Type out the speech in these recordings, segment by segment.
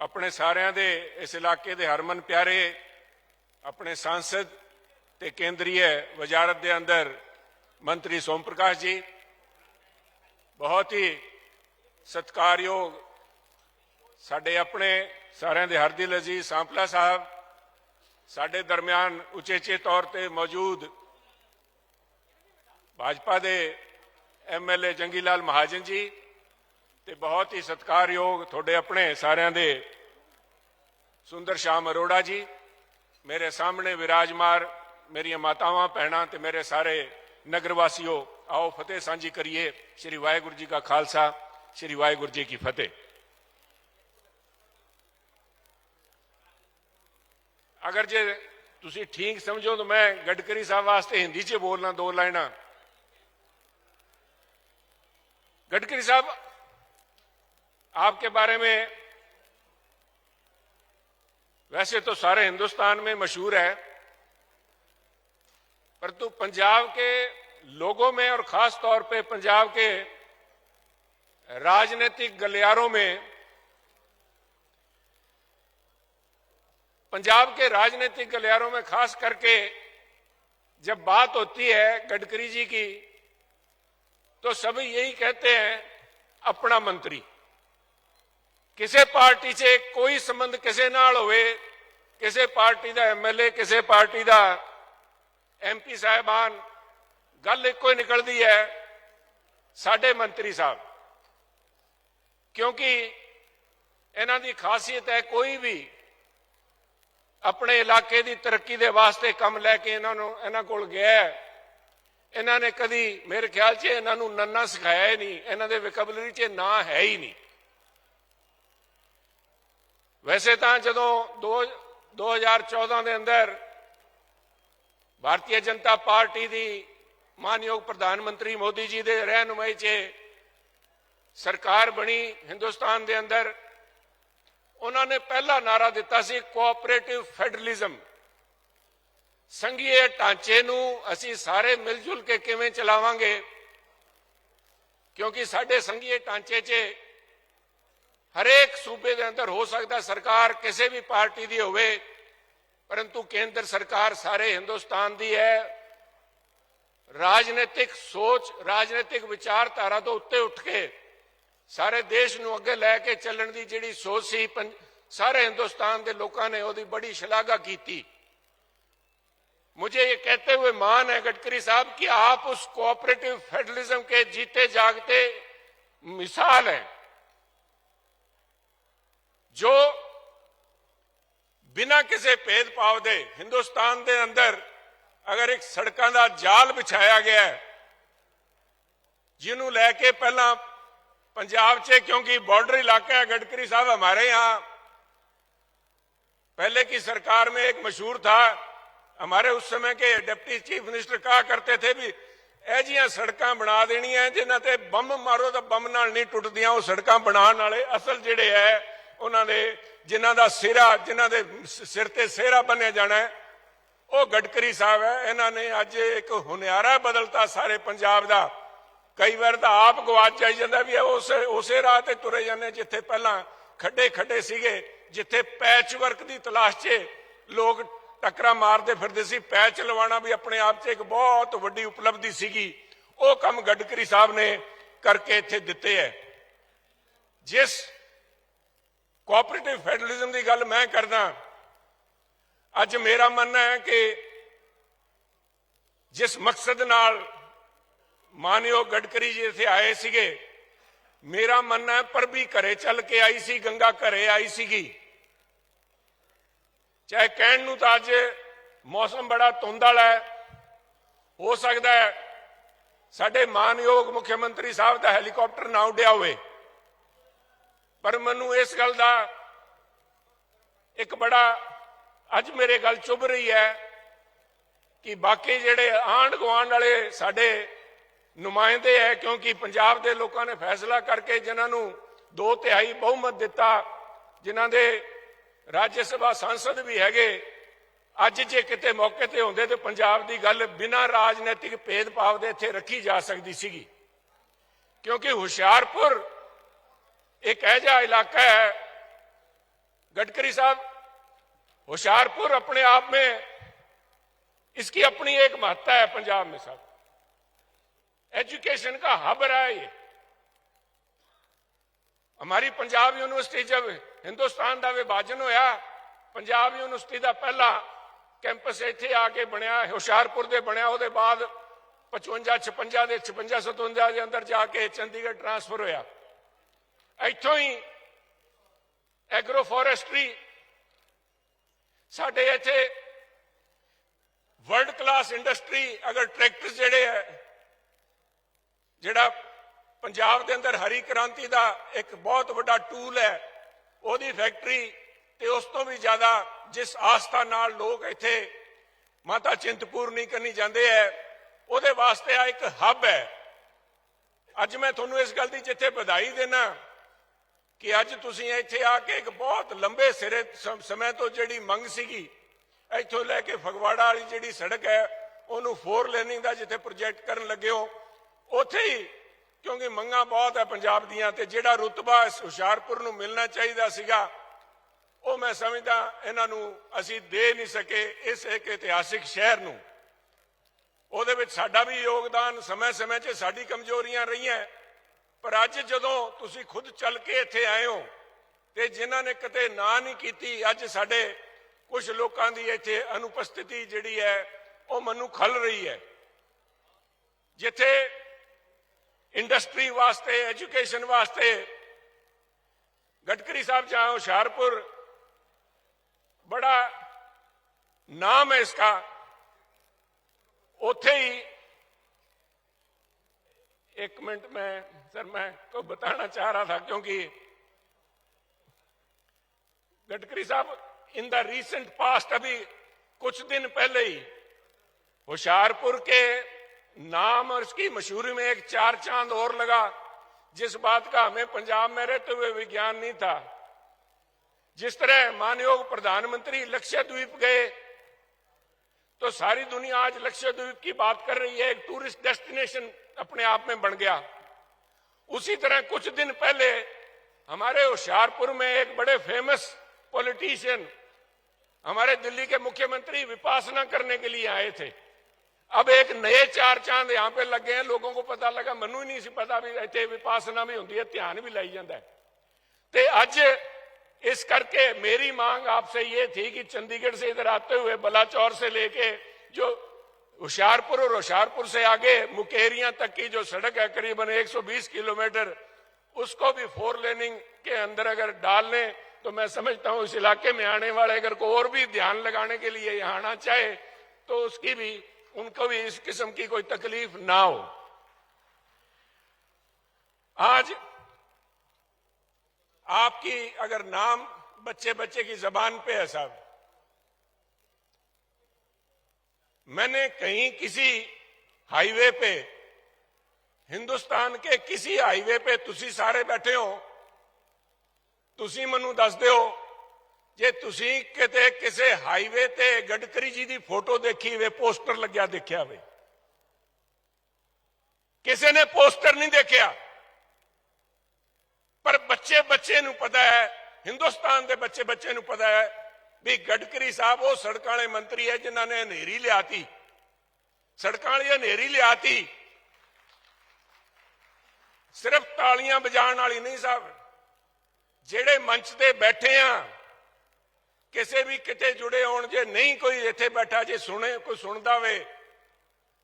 ਆਪਣੇ ਸਾਰਿਆਂ ਦੇ ਇਸ ਇਲਾਕੇ ਦੇ ਹਰਮਨ ਪਿਆਰੇ, ਆਪਣੇ ਸੰਸਦ ਤੇ ਕੇਂਦਰੀ ਵਜ਼ਾਰਤ ਦੇ ਅੰਦਰ ਮੰਤਰੀ ਸੋਮ ਪ੍ਰਕਾਸ਼ ਜੀ, ਬਹੁਤ ਹੀ ਸਤਿਕਾਰਯੋਗ ਸਾਡੇ ਆਪਣੇ ਸਾਰਿਆਂ ਦੇ ਹਰਦਿਲ ਅਜ਼ੀਜ਼ ਸਾਂਪਲਾ ਸਾਹਿਬ, ਸਾਡੇ ਦਰਮਿਆਨ ਉਚੇਚੇ ਤੌਰ ਤੇ ਮੌਜੂਦ ਭਾਜਪਾ ਦੇ ਐਮਐਲਏ ਜੰਗੀ ਲਾਲ ਮਹਾਜਨ ਜੀ ਤੇ ਬਹੁਤ ਹੀ ਸਤਿਕਾਰਯੋਗ ਤੁਹਾਡੇ ਆਪਣੇ ਸਾਰਿਆਂ ਦੇ ਸੁੰਦਰ ਸ਼ਾਮ ਅਰੋੜਾ ਜੀ, ਮੇਰੇ ਸਾਹਮਣੇ ਵਿਰਾਜਮਾਰ ਮੇਰੀਆਂ ਮਾਤਾਵਾਂ, ਭੈਣਾਂ ਤੇ ਮੇਰੇ ਸਾਰੇ ਨਗਰ ਵਾਸੀਓ, ਆਓ ਫਤਿਹ ਸਾਂਝੀ ਕਰੀਏ ਸ੍ਰੀ ਵਾਹਿਗੁਰੂ ਜੀ ਕਾ ਖਾਲਸਾ, ਸ੍ਰੀ ਵਾਹਿਗੁਰੂ ਜੀ ਕੀ ਫਤਿਹ। ਅਗਰ ਜੇ ਤੁਸੀਂ ਠੀਕ ਸਮਝੋ ਤਾਂ ਮੈਂ ਗਡਕਰੀ ਸਾਹਿਬ ਵਾਸਤੇ ਹਿੰਦੀ 'ਚ ਬੋਲਣਾ ਦੋ ਲਾਈਨਾਂ। ਗਡਕਰੀ ਸਾਹਿਬ आपके बारे में वैसे तो सारे हिंदुस्तान में मशहूर है परंतु पंजाब के लोगों में और खास तौर पे पंजाब के राजनीतिक गलियारों में, पंजाब के राजनीतिक गलियारों में खास करके जब बात होती है गडकरी जी की तो सभी यही कहते हैं, अपना मंत्री। ਕਿਸੇ ਪਾਰਟੀ 'ਚ ਕੋਈ ਸੰਬੰਧ ਕਿਸੇ ਨਾਲ ਹੋਵੇ, ਕਿਸੇ ਪਾਰਟੀ ਦਾ ਐਮਐਲਏ ਕਿਸੇ ਪਾਰਟੀ ਦਾ ਐਮਪੀ ਸਾਹਿਬਾਨ, ਗੱਲ ਇੱਕੋ ਹੀ ਨਿਕਲਦੀ ਹੈ, ਸਾਡੇ ਮੰਤਰੀ ਸਾਹਿਬ। ਕਿਉਂਕਿ ਇਹਨਾਂ ਦੀ ਖਾਸੀਅਤ ਹੈ ਕੋਈ ਵੀ ਆਪਣੇ ਇਲਾਕੇ ਦੀ ਤਰੱਕੀ ਦੇ ਵਾਸਤੇ ਕੰਮ ਲੈ ਕੇ ਇਹਨਾਂ ਨੂੰ, ਇਹਨਾਂ ਕੋਲ ਗਿਆ ਇਹਨਾਂ ਨੇ ਕਦੀ ਮੇਰੇ ਖਿਆਲ 'ਚ ਇਹਨਾਂ ਨੂੰ ਨੰਨਾ ਸਿਖਾਇਆ ਹੀ ਨਹੀਂ, ਇਹਨਾਂ ਦੇ ਵੋਕੈਬਲਰੀ 'ਚ ਨਾ ਹੈ ਹੀ ਨਹੀਂ। ਵੈਸੇ ਤਾਂ ਜਦੋਂ 2014 ਦੇ ਅੰਦਰ ਭਾਰਤੀ ਜਨਤਾ ਪਾਰਟੀ ਦੀ ਮਾਨਯੋਗ ਪ੍ਰਧਾਨ ਮੰਤਰੀ ਮੋਦੀ ਜੀ ਦੇ ਰਹਿਨੁਮਾਈ 'ਚ ਸਰਕਾਰ ਬਣੀ ਹਿੰਦੁਸਤਾਨ ਦੇ ਅੰਦਰ, ਉਹਨਾਂ ਨੇ ਪਹਿਲਾ ਨਾਰਾ ਦਿੱਤਾ ਸੀ ਕੋਆਪਰੇਟਿਵ ਫੈਡਰਲਿਜ਼ਮ ਸੰਘੀਏ ਢਾਂਚੇ ਨੂੰ ਅਸੀਂ ਸਾਰੇ ਮਿਲ ਜੁਲ ਕੇ ਕਿਵੇਂ ਚਲਾਵਾਂਗੇ? ਕਿਉਂਕਿ ਸਾਡੇ ਸੰਘੀਏ ਢਾਂਚੇ 'ਚ ਹਰੇਕ ਸੂਬੇ ਦੇ ਅੰਦਰ ਹੋ ਸਕਦਾ ਸਰਕਾਰ ਕਿਸੇ ਵੀ ਪਾਰਟੀ ਦੀ ਹੋਵੇ ਪਰੰਤੂ ਕੇਂਦਰ ਸਰਕਾਰ ਸਾਰੇ ਹਿੰਦੁਸਤਾਨ ਦੀ ਹੈ ਰਾਜਨੀਤਿਕ ਸੋਚ ਰਾਜਨੀਤਿਕ ਵਿਚਾਰਧਾਰਾ ਤੋਂ ਉੱਤੇ ਉੱਠ ਕੇ ਸਾਰੇ ਦੇਸ਼ ਨੂੰ ਅੱਗੇ ਲੈ ਕੇ ਚੱਲਣ ਦੀ ਜਿਹੜੀ ਸੋਚ ਸੀ ਸਾਰੇ ਹਿੰਦੁਸਤਾਨ ਦੇ ਲੋਕਾਂ ਨੇ ਉਹਦੀ ਬੜੀ ਸ਼ਲਾਘਾ ਕੀਤੀ मुझे ये कहते हुए मान है गडकरी साहब कि आप उस कोऑपरेटिव फेडरलिज्म के जीते जागते मिसाल हैं जो ਬਿਨਾਂ ਕਿਸੇ ਭੇਦਭਾਵ ਦੇ ਹਿੰਦੁਸਤਾਨ ਦੇ ਅੰਦਰ ਅਗਰ ਇੱਕ ਸੜਕਾਂ ਦਾ ਜਾਲ ਵਿਛਾਇਆ ਗਿਆ ਹੈ ਜਿਹਨੂੰ ਲੈ ਕੇ ਪਹਿਲਾਂ पंजाब से क्योंकि बॉर्डर इलाका है गडकरी साहब हमारे यहां पहले की सरकार में एक मशहूर था हमारे उस समय के डिप्टी चीफ मिनिस्टर कहा करते थे भी ਇਹ ਜੀਆਂ ਸੜਕਾਂ ਬਣਾ ਦੇਣੀਆਂ ਜਿਨ੍ਹਾਂ ਤੇ ਬੰਮ ਮਾਰੋ ਤਾਂ ਬੰਮ ਨਾਲ ਨਹੀਂ ਟੁੱਟਦੀਆਂ ਉਹ ਸੜਕਾਂ ਬਣਾਉਣ ਵਾਲੇ ਅਸਲ ਜਿਹੜੇ ਹੈ ਉਹਨਾਂ ਦੇ, ਜਿਨ੍ਹਾਂ ਦਾ ਸਿਰਾ ਜਿਨ੍ਹਾਂ ਦੇ ਸਿਰ ਤੇ ਸਿਹਰਾ ਬੰਨਿਆ ਜਾਣਾ ਉਹ ਗਡਕਰੀ ਸਾਹਿਬ ਹੈ, ਇਹਨਾਂ ਨੇ ਅੱਜ ਇੱਕ ਹੁਨਿਆਰਾ ਬਦਲਤਾ ਸਾਰੇ ਪੰਜਾਬ ਦਾ। ਕਈ ਵਾਰ ਤਾਂ ਆਪ ਗਵਾਚ ਜਾਈ ਜਾਂਦਾ ਵੀ ਉਸੇ ਉਸੇ ਰਾਹ ਤੇ ਤੁਰੇ ਜਾਂਦੇ ਜਿੱਥੇ ਪਹਿਲਾਂ ਖੱਡੇ ਖੱਡੇ ਸੀਗੇ, ਜਿੱਥੇ ਪੈਚ ਵਰਕ ਦੀ ਤਲਾਸ਼ 'ਚ ਲੋਕ ਟੱਕਰਾ ਮਾਰਦੇ ਫਿਰਦੇ ਸੀ। ਪੈਚ ਲਵਾਉਣਾ ਵੀ ਆਪਣੇ ਆਪ 'ਚ ਇੱਕ ਬਹੁਤ ਵੱਡੀ ਉਪਲਬਧੀ ਸੀਗੀ। ਉਹ ਕੰਮ ਗਡਕਰੀ ਸਾਹਿਬ ਨੇ ਕਰਕੇ ਇੱਥੇ ਦਿੱਤੇ ਹੈ। ਜਿਸ ਕੋਆਪਰੇਟਿਵ ਫੈਡਰਲਿਜ਼ਮ ਦੀ ਗੱਲ ਮੈਂ ਕਰਦਾ ਅੱਜ ਮੇਰਾ ਮੰਨਣਾ ਹੈ ਕਿ ਜਿਸ ਮਕਸਦ ਨਾਲ ਮਾਨਯੋਗ ਗਡਕਰੀ ਜੀ ਇੱਥੇ ਆਏ ਸੀਗੇ, ਮੇਰਾ ਮੰਨਣਾ ਹੈ ਪਰ ਵੀ ਘਰੇ ਚੱਲ ਕੇ ਆਈ ਸੀ, ਗੰਗਾ ਘਰੇ ਆਈ ਸੀਗੀ। ਚਾਹੇ ਕਹਿਣ ਨੂੰ ਤਾਂ ਅੱਜ ਮੌਸਮ ਬੜਾ ਧੁੰਦ ਵਾਲਾ ਹੈ, ਹੋ ਸਕਦਾ ਹੈ ਸਾਡੇ ਮਾਨਯੋਗ ਮੁੱਖ ਮੰਤਰੀ ਸਾਹਿਬ ਦਾ ਹੈਲੀਕਾਪਟਰ ਨਾ ਉੱਡਿਆ ਹੋਵੇ। ਪਰ ਮੈਨੂੰ ਇਸ ਗੱਲ ਦਾ ਇੱਕ ਬੜਾ ਅੱਜ ਮੇਰੇ ਗੱਲ ਚੁੱਭ ਰਹੀ ਹੈ ਕਿ ਬਾਕੀ ਜਿਹੜੇ ਆਂਢ ਗੁਆਂਢ ਵਾਲੇ ਸਾਡੇ ਨੁਮਾਇੰਦੇ ਹੈ, ਕਿਉਂਕਿ ਪੰਜਾਬ ਦੇ ਲੋਕਾਂ ਨੇ ਫੈਸਲਾ ਕਰਕੇ ਜਿਨ੍ਹਾਂ ਨੂੰ ਦੋ ਤਿਹਾਈ ਬਹੁਮਤ ਦਿੱਤਾ, ਜਿਨ੍ਹਾਂ ਦੇ ਰਾਜ ਸਭਾ ਸੰਸਦ ਵੀ ਹੈਗੇ, ਅੱਜ ਜੇ ਕਿਤੇ ਮੌਕੇ ਤੇ ਹੁੰਦੇ ਤੇ ਪੰਜਾਬ ਦੀ ਗੱਲ ਬਿਨਾਂ ਰਾਜਨੀਤਿਕ ਭੇਦਭਾਵ ਦੇ ਇੱਥੇ ਰੱਖੀ ਜਾ ਸਕਦੀ ਸੀਗੀ। ਕਿਉਂਕਿ ਹੁਸ਼ਿਆਰਪੁਰ ਇੱਕ ਐਜਾ ਇਲਾਕਾ ਹੈ गडकरी साहब होशियारपुर अपने आप में इसकी अपनी एक महत्ता है पंजाब में साहब एजुकेशन का हब रहा है ये हमारी पंजाब यूनिवर्सिटी जब हिंदुस्तान का विभाजन होया पंजाब यूनिवर्सिटी का पहला कैंपस ਇੱਥੇ ਆ ਕੇ ਬਣਿਆ ਹੁਸ਼ਿਆਰਪੁਰ ਦੇ ਬਣਿਆ ਉਹਦੇ ਬਾਅਦ 55 56 ਦੇ 56 57 ਦੇ ਅੰਦਰ ਜਾ ਕੇ ਚੰਡੀਗੜ੍ਹ ਟ੍ਰਾਂਸਫਰ ਹੋਇਆ ਇੱਥੋਂ ਹੀ ਐਗਰੋ ਫੋਰੈਸਟਰੀ ਸਾਡੇ ਇੱਥੇ ਵਰਲਡ ਕਲਾਸ ਇੰਡਸਟਰੀ ਅਗਰ ਟਰੈਕਟਰ ਜਿਹੜੇ ਹੈ, ਜਿਹੜਾ ਪੰਜਾਬ ਦੇ ਅੰਦਰ ਹਰੀ ਕ੍ਰਾਂਤੀ ਦਾ ਇੱਕ ਬਹੁਤ ਵੱਡਾ ਟੂਲ ਹੈ, ਉਹਦੀ ਫੈਕਟਰੀ ਤੇ ਉਸ ਤੋਂ ਵੀ ਜ਼ਿਆਦਾ ਜਿਸ ਆਸਥਾ ਨਾਲ ਲੋਕ ਇੱਥੇ ਮਾਤਾ ਚਿੰਤਪੂਰਨੀ ਕਰਨੀ ਜਾਂਦੇ ਹੈ, ਉਹਦੇ ਵਾਸਤੇ ਆ ਇੱਕ ਹੱਬ ਹੈ। ਅੱਜ ਮੈਂ ਤੁਹਾਨੂੰ ਇਸ ਗੱਲ ਦੀ ਜਿੱਥੇ ਵਧਾਈ ਦੇਣਾ ਕਿ ਅੱਜ ਤੁਸੀਂ ਇੱਥੇ ਆ ਕੇ ਇੱਕ ਬਹੁਤ ਲੰਬੇ ਸਿਰੇ ਸਮੇਂ ਤੋਂ ਜਿਹੜੀ ਮੰਗ ਸੀਗੀ, ਇੱਥੋਂ ਲੈ ਕੇ ਫਗਵਾੜਾ ਵਾਲੀ ਜਿਹੜੀ ਸੜਕ ਹੈ, ਉਹਨੂੰ ਫੋਰ ਲੇਨਿੰਗ ਦਾ ਜਿੱਥੇ ਪ੍ਰੋਜੈਕਟ ਕਰਨ ਲੱਗੇ ਹੋ, ਉੱਥੇ ਹੀ, ਕਿਉਂਕਿ ਮੰਗਾਂ ਬਹੁਤ ਹੈ ਪੰਜਾਬ ਦੀਆਂ ਤੇ ਜਿਹੜਾ ਰੁਤਬਾ ਇਸ ਹੁਸ਼ਿਆਰਪੁਰ ਨੂੰ ਮਿਲਣਾ ਚਾਹੀਦਾ ਸੀਗਾ, ਉਹ ਮੈਂ ਸਮਝਦਾ ਇਹਨਾਂ ਨੂੰ ਅਸੀਂ ਦੇ ਨਹੀਂ ਸਕੇ ਇਸ ਇੱਕ ਇਤਿਹਾਸਿਕ ਸ਼ਹਿਰ ਨੂੰ। ਉਹਦੇ ਵਿੱਚ ਸਾਡਾ ਵੀ ਯੋਗਦਾਨ ਸਮੇਂ-ਸਮੇਂ 'ਚ ਸਾਡੀ ਕਮਜ਼ੋਰੀਆਂ ਰਹੀਆਂ। ਪਰ ਅੱਜ ਜਦੋਂ ਤੁਸੀਂ ਖੁਦ ਚੱਲ ਕੇ ਇੱਥੇ ਆਏ ਹੋ ਤੇ ਜਿਨ੍ਹਾਂ ਨੇ ਕਦੇ ਨਾ ਨਹੀਂ ਕੀਤੀ, ਅੱਜ ਸਾਡੇ ਕੁਝ ਲੋਕਾਂ ਦੀ ਇੱਥੇ ਅਨੁਪਸਥਿਤੀ ਜਿਹੜੀ ਹੈ, ਉਹ ਮੈਨੂੰ ਖਲ ਰਹੀ ਹੈ। ਜਿੱਥੇ ਇੰਡਸਟਰੀ ਵਾਸਤੇ, ਐਜੂਕੇਸ਼ਨ ਵਾਸਤੇ ਗਟਕਰੀ ਸਾਹਿਬ ਜਾਓ ਹੁਸ਼ਿਆਰਪੁਰ ਬੜਾ ਨਾਮ ਹੈ ਇਸਕਾ, ਉੱਥੇ ਹੀ एक मिनट में, सर मैं को बताना चाह रहा था क्योंकि गडकरी साहब इन द रीसेंट पास्ट अभी कुछ दिन पहले ही होशियारपुर के नाम और उसकी मशहूरी में एक चार चाँद और लगा, जिस बात का हमें पंजाब में रहते हुए विज्ञान नहीं था। जिस तरह मानयोग प्रधानमंत्री लक्षद्वीप गए तो सारी दुनिया आज लक्षद्वीप की बात कर रही है, एक टूरिस्ट डेस्टिनेशन अपने आप में बन गया। उसी तरह कुछ दिन पहले हमारे होशियारपुर में एक बड़े फ़ेमस पॉलिटिशियन हमारे दिल्ली के मुख्यमंत्री विपासना करने के लिए आए थे। अब एक नए चार चाँद यहाँ पे लग गए हैं। लोगों को पता लगा, मनु ही नहीं पता भी इतने विपासना भी होंगी है, ध्यान भी लाई जाता है। तो अज इस करके मेरी मांग आपसे ये थी कि चंडीगढ़ से इधर आते हुए, बलाचौर से लेके जो होशियारपुर और होशियारपुर से आगे मुकेरियाँ तक की जो सड़क है, करीबन 120 किलोमीटर, उसको भी फोर लेनिंग के अंदर अगर डाल लें तो मैं समझता हूँ इस इलाके में आने वाले अगर को और भी ध्यान लगाने के लिए यहाँ आना चाहे तो उसकी भी, उनको भी इस किस्म की कोई तकलीफ़ ना हो। आज आपकी अगर नाम बच्चे बच्चे की जबान पे है साहब मैंने कहीं किसी हाईवे पे हिंदुस्तान के किसी हाईवे पे ਤੁਸੀਂ ਸਾਰੇ ਬੈਠੇ ਹੋ ਤੁਸੀਂ ਮੈਨੂੰ ਦੱਸ ਦਿਓ ਜੇ ਤੁਸੀਂ ਕਿਤੇ ਕਿਸੇ ਹਾਈਵੇ ਤੇ ਗਡਕਰੀ ਜੀ ਦੀ ਫੋਟੋ ਦੇਖੀ ਹੋਵੇ ਪੋਸਟਰ ਲੱਗਿਆ ਦੇਖਿਆ ਹੋਵੇ ਕਿਸੇ ਨੇ ਪੋਸਟਰ ਨਹੀਂ ਦੇਖਿਆ ਪਰ ਬੱਚੇ ਬੱਚੇ ਨੂੰ ਪਤਾ ਹੈ ਹਿੰਦੁਸਤਾਨ ਦੇ ਬੱਚੇ ਬੱਚੇ ਨੂੰ ਪਤਾ ਹੈ ਵੀ ਗਡਕਰੀ ਸਾਹਿਬ ਉਹ ਸੜਕਾਂ ਵਾਲੇ ਮੰਤਰੀ ਹੈ ਜਿਨ੍ਹਾਂ ਨੇ ਹਨੇਰੀ ਲਿਆਤੀ। ਸੜਕਾਂ ਵਾਲੀ ਹਨੇਰੀ ਲਿਆਤੀ। ਸਿਰਫ ਤਾਲੀਆਂ ਵਜਾਉਣ ਵਾਲੀ ਨਹੀਂ ਸਾਹਿਬ। ਜਿਹੜੇ ਮੰਚ ਤੇ ਬੈਠੇ ਆ, ਕਿਸੇ ਵੀ ਕਿਤੇ ਜੁੜੇ ਹੋਣ, ਜੇ ਨਹੀਂ ਕੋਈ ਇੱਥੇ ਬੈਠਾ, ਜੇ ਸੁਣੇ, ਕੋਈ ਸੁਣਦਾ ਵੇ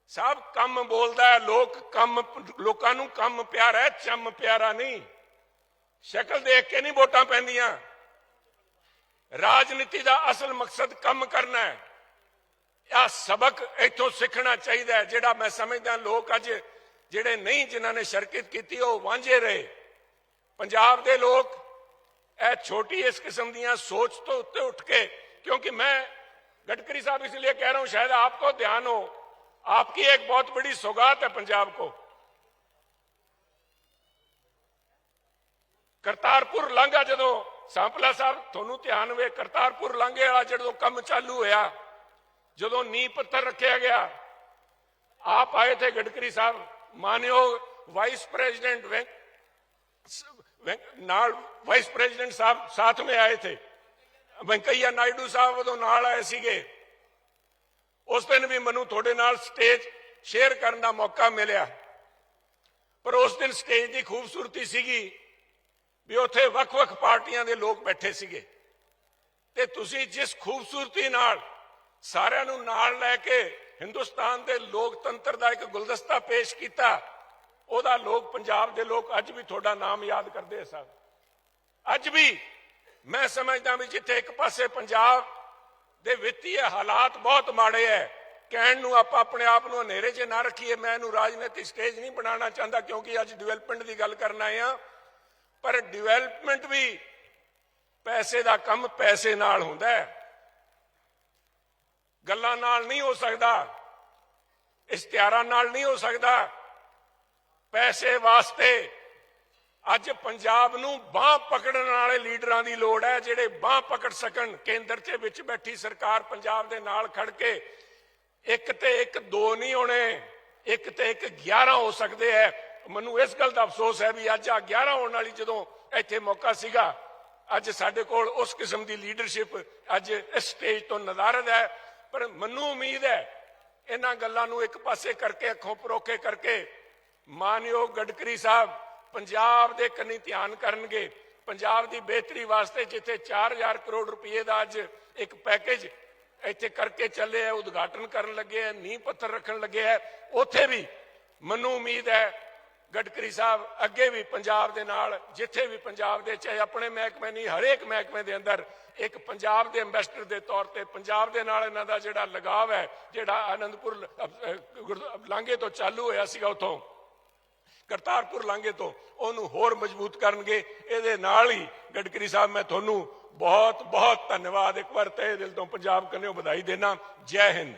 ਸਭ ਕੰਮ ਬੋਲਦਾ ਹੈ, ਲੋਕ ਕੰਮ, ਲੋਕਾਂ ਨੂੰ ਕੰਮ ਪਿਆਰਾ ਹੈ, ਚੰਮ ਪਿਆਰਾ ਨਹੀਂ। ਸ਼ਕਲ ਦੇਖ ਕੇ ਨਹੀਂ ਵੋਟਾਂ ਪੈਂਦੀਆਂ। ਰਾਜਨੀਤੀ ਦਾ ਅਸਲ ਮਕਸਦ ਕੰਮ ਕਰਨਾ ਹੈ ਇਹ ਸਬਕ ਇੱਥੋਂ ਸਿੱਖਣਾ ਚਾਹੀਦਾ ਹੈ ਜਿਹੜਾ ਮੈਂ ਸਮਝਦਾ ਲੋਕ ਅੱਜ ਜਿਹੜੇ ਨਹੀਂ ਜਿਨ੍ਹਾਂ ਨੇ ਸ਼ਰਕਤ ਕੀਤੀ ਉਹ ਵਾਂਝੇ ਰਹੇ ਪੰਜਾਬ ਦੇ ਲੋਕ ਇਹ ਛੋਟੀ ਇਸ किस्म ਦੀਆਂ सोच तो उत्ते उठ के क्योंकि मैं गडकरी साहब इसलिए कह रहा हूं शायद आपको ध्यान हो आपकी एक बहुत बड़ी सौगात है पंजाब को ਕਰਤਾਰਪੁਰ ਲਾਂਘਾ ਜਦੋਂ ਸਾਂਪਲਾ ਸਾਹਿਬ, ਤੁਹਾਨੂੰ ਧਿਆਨ ਵੇ, ਕਰਤਾਰਪੁਰ ਲਾਂਘੇ ਵਾਲਾ ਜਦੋਂ ਕੰਮ ਚਾਲੂ ਹੋਇਆ, ਜਦੋਂ ਨੀਂਹ ਪੱਥਰ ਰੱਖਿਆ ਗਿਆ, ਆਪ ਆਏ ਥੇ ਗਡਕਰੀ ਸਾਹਿਬ, ਮਾਨਯੋਗ ਵਾਈਸ ਪ੍ਰੈਜ਼ੀਡੈਂਟ ਨਾਲ ਵਾਈਸ ਪ੍ਰੈਜ਼ੀਡੈਂਟ ਸਾਹਿਬ ਸਾਥ ਮੇ ਆਏ ਥੇ। ਵੈਂਕਈਆ ਨਾਇਡੂ ਸਾਹਿਬ ਉਦੋਂ ਨਾਲ ਆਏ ਸੀਗੇ। ਉਸ ਦਿਨ ਵੀ ਮੈਨੂੰ ਤੁਹਾਡੇ ਨਾਲ ਸਟੇਜ ਸ਼ੇਅਰ ਕਰਨ ਦਾ ਮੌਕਾ ਮਿਲਿਆ। ਪਰ ਉਸ ਦਿਨ ਸਟੇਜ ਦੀ ਖੂਬਸੂਰਤੀ ਸੀਗੀ। ਵੀ ਉੱਥੇ ਵੱਖ-ਵੱਖ ਪਾਰਟੀਆਂ ਦੇ ਲੋਕ ਬੈਠੇ ਸੀਗੇ। ਤੇ ਤੁਸੀਂ ਜਿਸ ਖੂਬਸੂਰਤੀ ਨਾਲ ਸਾਰਿਆਂ ਨੂੰ ਨਾਲ ਲੈ ਕੇ ਹਿੰਦੁਸਤਾਨ ਦੇ ਲੋਕਤੰਤਰ ਦਾ ਇੱਕ ਗੁਲਦਸਤਾ ਪੇਸ਼ ਕੀਤਾ, ਉਹਦਾ ਲੋਕ ਪੰਜਾਬ ਦੇ ਲੋਕ ਅੱਜ ਵੀ ਤੁਹਾਡਾ ਨਾਮ ਯਾਦ ਕਰਦੇ ਸਨ। ਅੱਜ ਵੀ ਮੈਂ ਸਮਝਦਾ ਵੀ ਜਿੱਥੇ ਇੱਕ ਪਾਸੇ ਪੰਜਾਬ ਦੇ ਵਿੱਤੀ ਹਾਲਾਤ ਬਹੁਤ ਮਾੜੇ ਐ, ਕਹਿਣ ਨੂੰ ਆਪਾਂ ਆਪਣੇ ਆਪ ਨੂੰ ਹਨੇਰੇ 'ਚ ਨਾ ਰੱਖੀਏ, ਮੈਂ ਇਹਨੂੰ ਰਾਜਨੀਤਿਕ ਸਟੇਜ ਨਹੀਂ ਬਣਾਉਣਾ ਚਾਹੁੰਦਾ, ਕਿਉਂਕਿ ਅੱਜ ਡਿਵੈਲਪਮੈਂਟ ਦੀ ਗੱਲ ਕਰਨ ਆਏ ਆ ਪਰ ਡਿਵੈਲਪਮੈਂਟ ਵੀ ਪੈਸੇ ਦਾ ਕੰਮ ਪੈਸੇ ਨਾਲ ਹੁੰਦਾ ਹੈ। ਗੱਲਾਂ ਨਾਲ ਨਹੀਂ ਹੋ ਸਕਦਾ, ਇਸ਼ਤਿਹਾਰਾਂ ਨਾਲ ਨਹੀਂ ਹੋ ਸਕਦਾ। ਪੈਸੇ ਵਾਸਤੇ ਅੱਜ ਪੰਜਾਬ ਨੂੰ ਬਾਹ ਪਕੜਨ ਵਾਲੇ ਲੀਡਰਾਂ ਦੀ ਲੋੜ ਹੈ, ਜਿਹੜੇ ਬਾਹ ਪਕੜ ਸਕਣ। ਕੇਂਦਰ 'ਚ ਵਿੱਚ ਬੈਠੀ ਸਰਕਾਰ ਪੰਜਾਬ ਦੇ ਨਾਲ ਖੜ ਕੇ ਇੱਕ ਤੇ ਇੱਕ ਦੋ ਨਹੀਂ ਹੋਣੇ, ਇੱਕ ਤੇ ਇੱਕ 11 ਹੋ ਸਕਦੇ ਐ ਮੈਨੂੰ ਇਸ ਗੱਲ ਦਾ ਅਫਸੋਸ ਹੈ ਵੀ ਅੱਜ ਆ 11 ਹੋਣ ਵਾਲੀ ਜਦੋਂ ਇੱਥੇ ਮੌਕਾ ਸੀਗਾ, ਅੱਜ ਸਾਡੇ ਕੋਲ ਉਸ ਕਿਸਮ ਦੀ ਲੀਡਰਸ਼ਿਪ ਅੱਜ ਇਸ ਸਟੇਜ ਤੋਂ ਨਜ਼ਾਰਦ ਹੈ। ਪਰ ਮੈਨੂੰ ਉਮੀਦ ਹੈ, ਇਹਨਾਂ ਗੱਲਾਂ ਨੂੰ ਇੱਕ ਪਾਸੇ ਕਰਕੇ, ਅੱਖੋਂ ਪਰੋਖੇ ਕਰਕੇ ਮਾਨਯੋਗ ਗਡਕਰੀ ਸਾਹਿਬ ਪੰਜਾਬ ਦੇ ਕੰਨੀ ਧਿਆਨ ਕਰਨਗੇ। ਪੰਜਾਬ ਦੀ ਬਿਹਤਰੀ ਵਾਸਤੇ ਜਿੱਥੇ 4000 ਕਰੋੜ ਰੁਪਏ ਦਾ ਅੱਜ ਇੱਕ ਪੈਕੇਜ ਇੱਥੇ ਕਰਕੇ ਚੱਲੇ ਆ ਉਦਘਾਟਨ ਕਰਨ ਲੱਗੇ ਆ ਨੀਂਹ ਪੱਥਰ ਰੱਖਣ ਲੱਗੇ ਆ ਉੱਥੇ ਵੀ ਮੈਨੂੰ ਉਮੀਦ ਹੈ ਗਡਕਰੀ ਸਾਹਿਬ ਅੱਗੇ ਵੀ ਪੰਜਾਬ ਦੇ ਨਾਲ, ਜਿੱਥੇ ਵੀ ਪੰਜਾਬ ਦੇ, ਚਾਹੇ ਆਪਣੇ ਮਹਿਕਮੇ ਨਹੀਂ, ਹਰੇਕ ਮਹਿਕਮੇ ਦੇ ਅੰਦਰ ਇੱਕ ਪੰਜਾਬ ਦੇ ਐਮਬੈਸਡਰ ਦੇ ਤੌਰ ਤੇ ਪੰਜਾਬ ਦੇ ਨਾਲ ਇਹਨਾਂ ਦਾ ਜਿਹੜਾ ਲਗਾਵ ਹੈ, ਜਿਹੜਾ ਆਨੰਦਪੁਰ ਲ- ਲਾਂਘੇ ਤੋਂ ਚਾਲੂ ਹੋਇਆ ਸੀਗਾ ਉਥੋਂ, ਕਰਤਾਰਪੁਰ ਲਾਂਘੇ ਤੋਂ, ਉਹਨੂੰ ਹੋਰ ਮਜ਼ਬੂਤ ਕਰਨਗੇ, ਇਹਦੇ ਨਾਲ ਹੀ ਗਡਕਰੀ ਸਾਹਿਬ ਮੈਂ ਤੁਹਾਨੂੰ ਬਹੁਤ ਬਹੁਤ ਧੰਨਵਾਦ ਇੱਕ ਵਾਰ ਤਹਿ ਦਿਲ ਤੋਂ ਪੰਜਾਬ ਕੰਨਿਓ ਵਧਾਈ ਦੇਣਾ, ਜੈ ਹਿੰਦ।